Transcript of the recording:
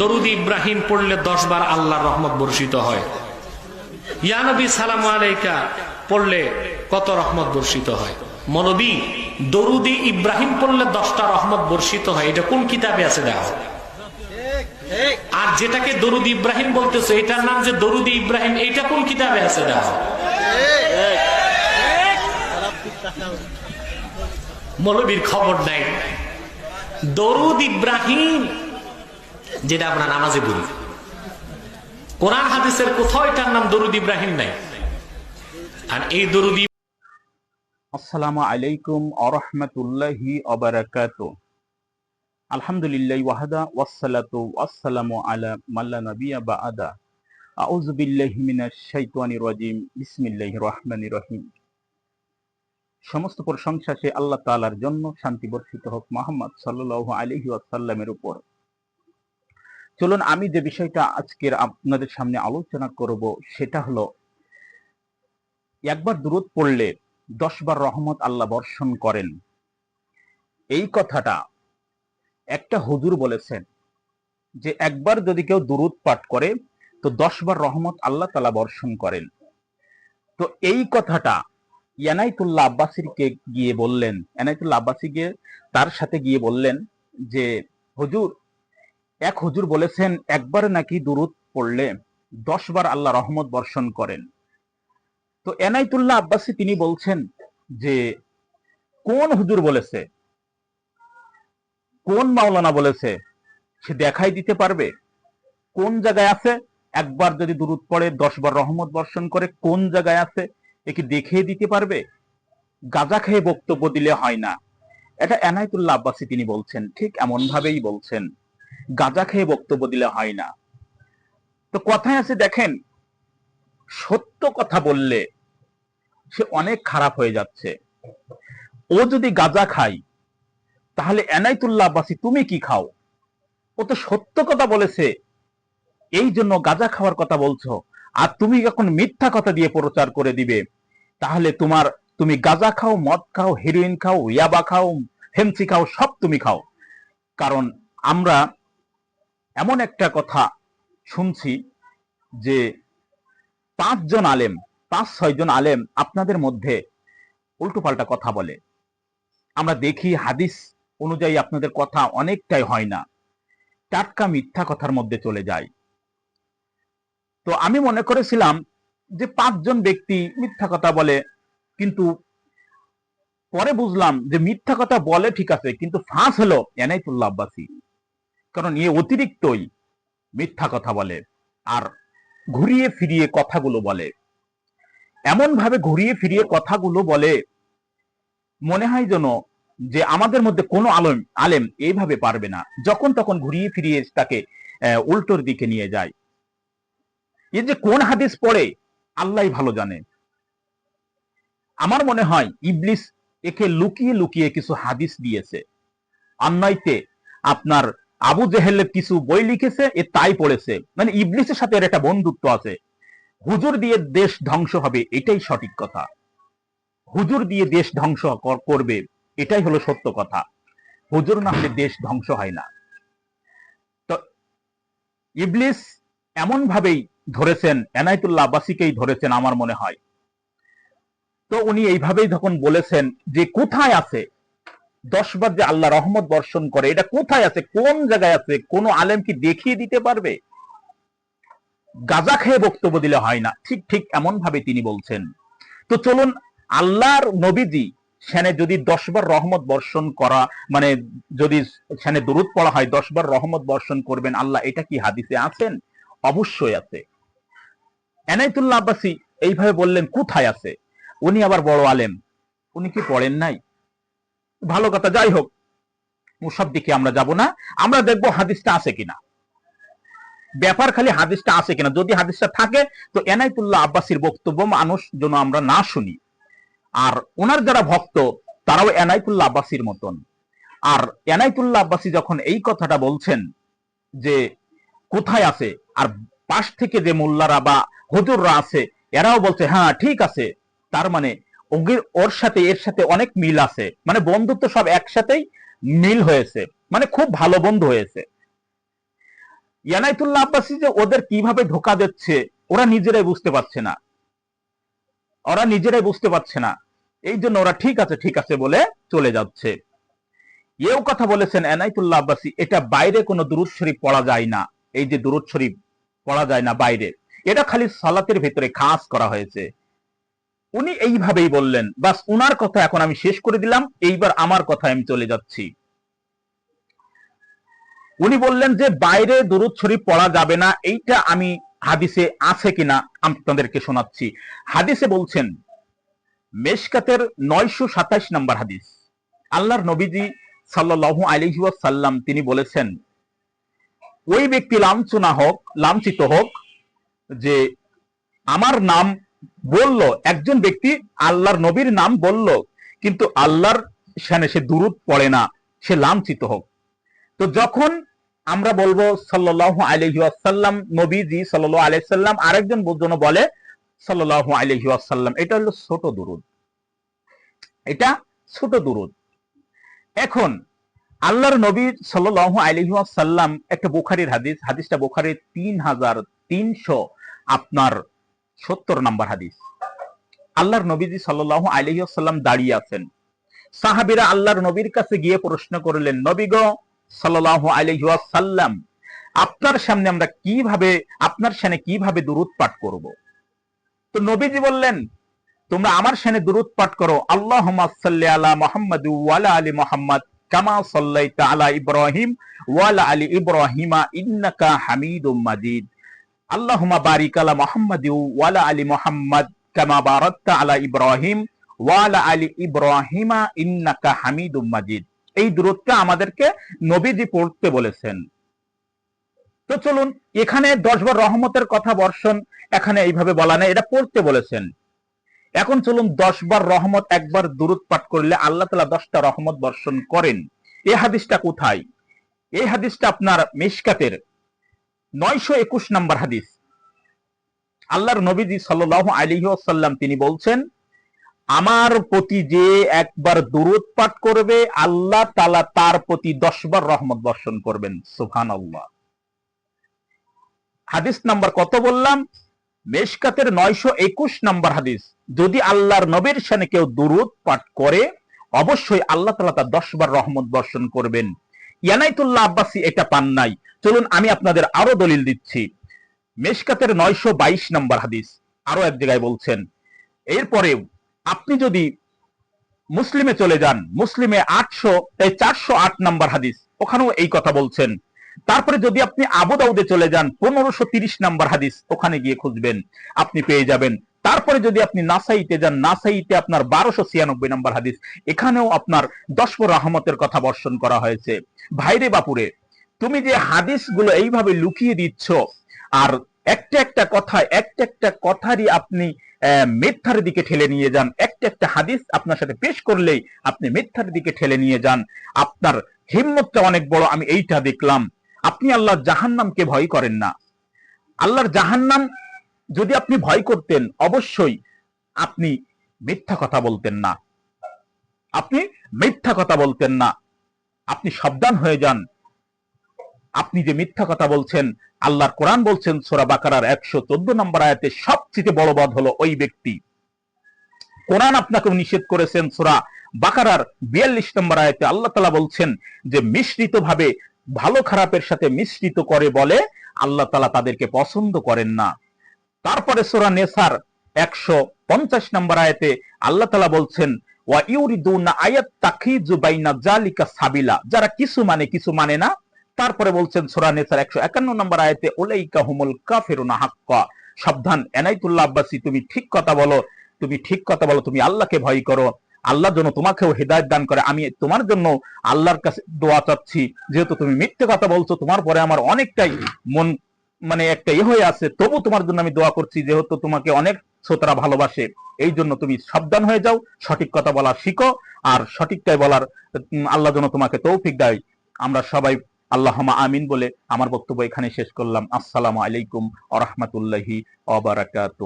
দরুদ ইব্রাহিম পড়লে দশ বার আল্লাহর রহমত বর্ষিত হয়। ইয়ানবী সালাম আলাইকা পড়লে কত রহমত বর্ষিত হয়। মনবী দরুদি ইব্রাহিম পড়লে দশটা রহমত বর্ষিত হয়। এটা কোন কিতাবে আছে দেখো। আর যেটাকে দরুদ ইব্রাহিম বলতেছে, এটার নাম যে দরুদি ইব্রাহিম এটা কোন কিতাবে আছে দেখো। মৌলবীর খবর নাই। দরুদ ইব্রাহিম যেটা আমরা নামাজে বলি। কোরআন হাদিসের কোথাও এটার নাম দরুদ ইব্রাহিম নাই। আর এই দরুদ আসসালামু আলাইকুম আরহামতুল্লাহি অবরাকাত আলহামদুলিল্লাহ ওয়াহাদা ওয়াসসালাতু ওয়াসসালামু আলা মাল্লা নাবিয়া বাআদা আউযু বিল্লাহি মিনাশ শাইতানির রাজিম। বিসমিল্লাহির রহমানির রহিম। সমস্ত প্রশংসা সে আল্লাহ তাআলার জন্য শান্তি বর্ষিত হোক মুহাম্মদ সাল্লাল্লাহু আলাইহি ওয়াসাল্লামের উপর। চলুন আমি যে বিষয়টা আজকের আপনাদের সামনে আলোচনা করব, সেটা হলো, একবার দূরত পড়লে দশবার রহমত আল্লাহ বর্ষণ করেন। এই কথাটা একটা হুজুর বলেছেন যে, একবার যদি কেউ দুরুদ পাঠ করে, তো দশবার রহমত আল্লাহ তালা বর্ষণ করেন। তো এই কথাটা ইয়ানাইতুল্লাহ আব্বাসীকে গিয়ে বললেন এনাইতুল্লাহ আব্বাসী গিয়ে তার সাথে গিয়ে বললেন যে, হুজুর এক হুজুর বলেছেন, একবার নাকি দুরুদ পড়লে দশবার আল্লাহ রহমত বর্ষণ করেন। তো এনাইতুল্লাহ আব্বাসী তিনি বলছেন যে, কোন হুজুর বলেছে? কোন মাওলানা বলেছে? সে দেখাই দিতে পারবে? কোন জায়গায় আছে? একবার যদি দূরত পড়ে দশ বার রহমত বর্ষণ করে, কোন জায়গায় আছে? একে দেখিয়ে দিতে পারবে? গাজা খেয়ে বক্তব্য দিলে হয় না। এটা এনায়তুল্লাহ আব্বাসী তিনি বলছেন, ঠিক এমন ভাবেই বলছেন। গাজা খেয়ে বক্তব্য দিলে হয় না। তো কথায় আছে, দেখেন, সত্য কথা বললে সে অনেক খারাপ হয়ে যাচ্ছে। ও যদি গাজা খাই তাহলে এনাইতুল্লাহ আব্বাসী তুমি কি খাও? ও তো সত্য কথা বলেছে, এই জন্য গাঁজা খাওয়ার কথা বলছো। আর তুমি যখন মিথ্যা কথা দিয়ে প্রচার করে দিবে, তাহলে তোমার, তুমি গাঁজা খাও, মদ খাও হেরোইন খাও, ইয়াবা খাও হেমসি খাও, সব তুমি খাও। কারণ আমরা এমন একটা কথা শুনছি যে পাঁচজন আলেম, পাঁচ, ছয়জন আলেম আপনাদের মধ্যে উল্টোপাল্টা কথা বলে। আমরা দেখি হাদিস অনুযায়ী আপনাদের কথা অনেকটাই হয় না। টাটকা মিথ্যা কথার মধ্যে চলে যায়। তো আমি মনে করেছিলাম যে পাঁচজন ব্যক্তি মিথ্যা কথা বলে, কিন্তু পরে বুঝলাম যে মিথ্যা কথা বলে ঠিক আছে, কিন্তু ফাঁস হলো এনাইতুল্লাহ আব্বাসী। কারণ এ অতিরিক্তই মিথ্যা কথা বলে আর ঘুরিয়ে ফিরিয়ে কথাগুলো বলে। এমন ভাবে ঘুরিয়ে ফিরিয়ে কথাগুলো বলে, মনে হয় যেন যে আমাদের মধ্যে কোনো আলম, আলেম এইভাবে পারবে না। যখন তখন ঘুরিয়ে ফিরিয়ে তাকে উল্টোর দিকে নিয়ে যায়। এ যে কোন হাদিস পড়ে আল্লাহ ভালো জানে। আমার মনে হয় ইবলিস একে লুকিয়ে লুকিয়ে কিছু হাদিস দিয়েছে। অন্যয়তে আপনার আবু জেহেলের কিছু বই লিখেছে, এ তাই পড়েছে। মানে ইবলিসের সাথে এর একটা বন্ধুত্ব আছে। হুজুর দিয়ে দেশ ধ্বংস হবে, এটাই সঠিক কথা। হুজুর দিয়ে দেশ ধ্বংস করবে, এটাই হলো সত্য কথা। হুজুর না হলে দেশ ধ্বংস হয় না। তো ইবলিস এমন ভাবেই ধরেছেন, এনায়তুল্লাহ আব্বাসীকেই ধরেছেন, আমার মনে হয়। তো উনি এইভাবেই যখন বলেছেন যে কোথায় আছে দশবার যে আল্লাহ রহমত বর্ষণ করে, এটা কোথায় আছে? কোন জায়গায় আছে? কোন আলেম কি দেখিয়ে দিতে পারবে? গাজা খেয়ে বক্তব্য দিলে হয় না। ঠিক ঠিক এমন ভাবে তিনি বলছেন। তো চলুন, আল্লাহর নবীজি সেনে যদি দশবার রহমত বর্ষণ করা মানে যদি সেনে দূরত পড়া হয় দশবার রহমত বর্ষণ করবেন, আল্লাহ এটা কি হাদিসে আছেন? অবশ্যই আছে। এনাইতুল্লাহ আব্বাসী এইভাবে বললেন, কোথায় আছে? উনি আবার বড় আলেম। উনি কি পড়েন নাই? ভালো কথা, যাই হোক। সব দিকে আমরা যাব না। আমরা দেখব হাদিসটা আছে কিনা। ব্যাপার খালি হাদিসটা আছে কিনা। যদি হাদিসটা থাকে, তো এনাইতুল্লাহ আব্বাসীর বক্তব্য মানুষ যেন আমরা না শুনি। আর ওনার যারা ভক্ত, তারাও এনাইতুল্লাহ আব্বাসীর মতন। আর এনাইতুল্লাহ আব্বাসী যখন এই কথাটা বলছেন যে, কোথায় আছে? আর পাশ থেকে যে মোল্লারা বা হুজুররা আছে, এরাও বলছে হ্যাঁ ঠিক আছে। তার মানে ওগের ওর সাথে, এর সাথে অনেক মিল আছে। মানে বন্ধুত্ব সব একসাথেই মিল হয়েছে। মানে খুব ভালো বন্ধু হয়েছে। ইয়ানাইতুল্লাহ আব্বাসী যে ওদের কীভাবে ধোকা দিচ্ছে, ওরা নিজেরাই বুঝতে পারছে না। ওরা নিজেরাই বুঝতে পারছে না। এই জন্য ওরা ঠিক আছে ঠিক আছে বলে চলে যাচ্ছে। এও কথা বলেছেন এনাইতুল্লাহ আব্বাসী, এটা বাইরে কোনো দুরুদ শরীফ পড়া যায় না। এই যে দুরুদ শরীফ পড়া যায় না বাইরে। এটা খালি সালাতের ভেতরে খাস করা হয়েছে। উনি এইভাবেই বললেন, বাস উনার কথা এখন আমি শেষ করে দিলাম, এইবার আমার কথা আমি চলে যাচ্ছি। উনি বললেন যে, বাইরে দুরুদ শরীফ পড়া যাবে না, এইটা আমি হাদিসে আছে কিনা আপনাদেরকে শোনাচ্ছি। হাদিসে বলছেন, মেশকাতের নয়শো সাতাইশ নম্বর হাদিস। আল্লাহর নবীজি সাল্লাহ আলহি সাল্লাম তিনি বলেছেন, ওই ব্যক্তি লাঞ্ছনা হোক, লাঞ্ছিত হোক, যে আমার নাম বলল, একজন ব্যক্তি আল্লাহর নবীর নাম বলল, কিন্তু আল্লাহর সানে সে দুরুদ পড়ে না, সে লাঞ্ছিত হোক। তো যখন আমরা বলব সাল্লাহ আলহি আসাল্লাম নবীজি সাল্লাহ আলাইসাল্লাম আরেকজন জন বলে সাল্লাহ আলহি আসাল্লাম এটা হলো ছোট দুরুদ। এটা ছোট দুরুদ। এখন, আল্লাহর নবী সাল্লাহ আলহি আসাল্লাম একটা বোখারির হাদিস, হাদিসটা বোখারির তিন হাজার তিনশো আপনার সত্তর নাম্বার হাদিস। আল্লাহর নবীজি সাল্লাহ আলহি আসাল্লাম দাঁড়িয়ে আছেন। সাহাবিরা আল্লাহর নবীর কাছে গিয়ে প্রশ্ন করলেন নবীগ সাল্লাহ আলহাসাল্লাম আপনার সামনে আমরা কীভাবে, আপনার সামনে কীভাবে দুরুদ পাঠ করব? তো নবীজি বললেন, তোমরা আমার সামনে দুরুদ পাঠ করো। আল্লাহ আলা মোহাম্মদ ওয়ালা আলী মোহাম্মদ কামা সাল্লাইতা আলা ইব্রাহিম ওয়ালা আলী ইব্রাহিমা ইন্নাকা হামিদুম মাজিদ। আল্লাহুমা বারিক আলা মোহাম্মদ ওয়ালা আলী মোহাম্মদ কামা বারাত্তা আলা ইব্রাহিম ওয়ালা আলী ইব্রাহিমা ইন্নাকা হামিদুম মাজিদ। এই দূরত্বটা আমাদেরকে নবীজি পড়তে বলেছেন। তো চলুন, এখানে দশবার রহমতের কথা বর্ষণ এখানে এইভাবে বলা নেই, এটা পড়তে বলেছেন। এখন চলুন দশবার রহমত একবার দূরত পাঠ করলে আল্লাহ তালা দশটা রহমত বর্ষণ করেন। এই হাদিসটা কোথায়? এই হাদিসটা আপনার মেশকাতের। নয়শো একুশ নম্বর হাদিস। আল্লাহর নবীজি সাল্লাহ আলিহাসাল্লাম তিনি বলছেন, আমার প্রতি যে একবার পাঠ করবে, আল্লাহ তালা তার প্রতি দশবার রহমত বর্ষণ করবেন। সুহান আল্লাহ হাদিস নাম্বার কত বললাম? মেশকাতের নয়শো একুশ নাম্বার হাদিস। যদি আল্লাহর নবীর সানে কেউ দুরুদ পাঠ করে, অবশ্যই আল্লাহ তালা তার দশবার রহমত বর্ষণ করবেন। ইয়ানাইতুল্লাহ আব্বাসী এটা পান নাই। চলুন আমি আপনাদের আরও দলিল দিচ্ছি। মেশকাতের নয়শো বাইশ নাম্বার হাদিস আরও এক জায়গায় বলছেন, এরপরেও আপনি যদি মুসলিমে চলে যান, মুসলিমে আটশো, এই চারশো আট নম্বর হাদিস, ওখানেও এই কথা বলছেন। তারপরে যদি আপনি আবু দাউদে চলে যান, পনেরোশো তিরিশ নাম্বার হাদিস, ওখানে গিয়ে খুঁজবেন, আপনি পেয়ে যাবেন। তারপরে যদি আপনি নাসাইতে যান, নাসাইতে আপনার বারোশো ছিয়ানব্বই নম্বর হাদিস, এখানেও আপনার দশপর রহমতের কথা বর্ষণ করা হয়েছে। ভাইরে বাপুরে, তুমি যে হাদিসগুলো এইভাবে লুকিয়ে দিচ্ছ, আর একটা একটা কথা, একটা একটা কথারই আপনি মিথ্যার দিকে ঠেলে নিয়ে যান, একটা একটা হাদিস আপনার সাথে পেশ করলেই আপনি মিথ্যার দিকে ঠেলে নিয়ে যান। আপনার হিম্মতটা অনেক বড়, আমি এইটা দেখলাম। আপনি আল্লাহ জাহান্নামকে ভয় করেন না। আল্লাহর জাহান্নাম যদি আপনি ভয় করতেন, অবশ্যই আপনি মিথ্যা কথা বলতেন না। আপনি মিথ্যা কথা বলতেন না। আপনি সাবধান হয়ে যান। আপনি যে মিথ্যা কথা বলছেন, আল্লাহর কোরআন বলছেন, সোরা বাকারার একশো চোদ্দ নম্বর আয়াতে সবচেয়ে বড় বধ হলো ওই ব্যক্তি। কোরআন আপনাকে নিষেধ করেছেন, সোরা বাকারার বিয়াল্লিশ নম্বর আয়তে আল্লাহ তালা বলছেন যে মিশ্রিত ভাবে ভালো খারাপের সাথে মিশ্রিত করে বলে আল্লাহ তালা তাদেরকে পছন্দ করেন না। তারপরে সোরা নেসার একশো পঞ্চাশ নম্বর আয়াতে আল্লাহ তালা বলছেন যারা কিছু মানে কিছু মানে না, তারপরে বলছেন সোরা নেসার একশো একান্ন নম্বর আয়তে ওলাইকা হুমুল কাফেরুনা হাক্কা। সাবধান আব্বাসী, তুমি ঠিক কথা বলো, তুমি ঠিক কথা বলো, তুমি আল্লাহকে ভয় করো। আল্লাহ যেন তোমাকেও হেদায়ত দান করে। আমি তোমার জন্য আল্লাহর কাছে দোয়া চাচ্ছি। যেহেতু তুমি মিথ্যে কথা বলছো, তোমার পরে আমার অনেকটাই মন মানে একটা ইয়ে হয়ে আছে, তবু তোমার জন্য আমি দোয়া করছি যেহেতু তোমাকে অনেক শ্রোতারা ভালোবাসে, এই জন্য তুমি সাবধান হয়ে যাও, সঠিক কথা বলা শিখো, আর সঠিকটাই বলার আল্লাহ যেন তোমাকে তৌফিক দেয়। আমরা সবাই আল্লাহমা আমিন বলে আমার বক্তব্য এখানে শেষ করলাম। আসসালামু আলাইকুম আ রহমতুল্লাহি অবরাকাত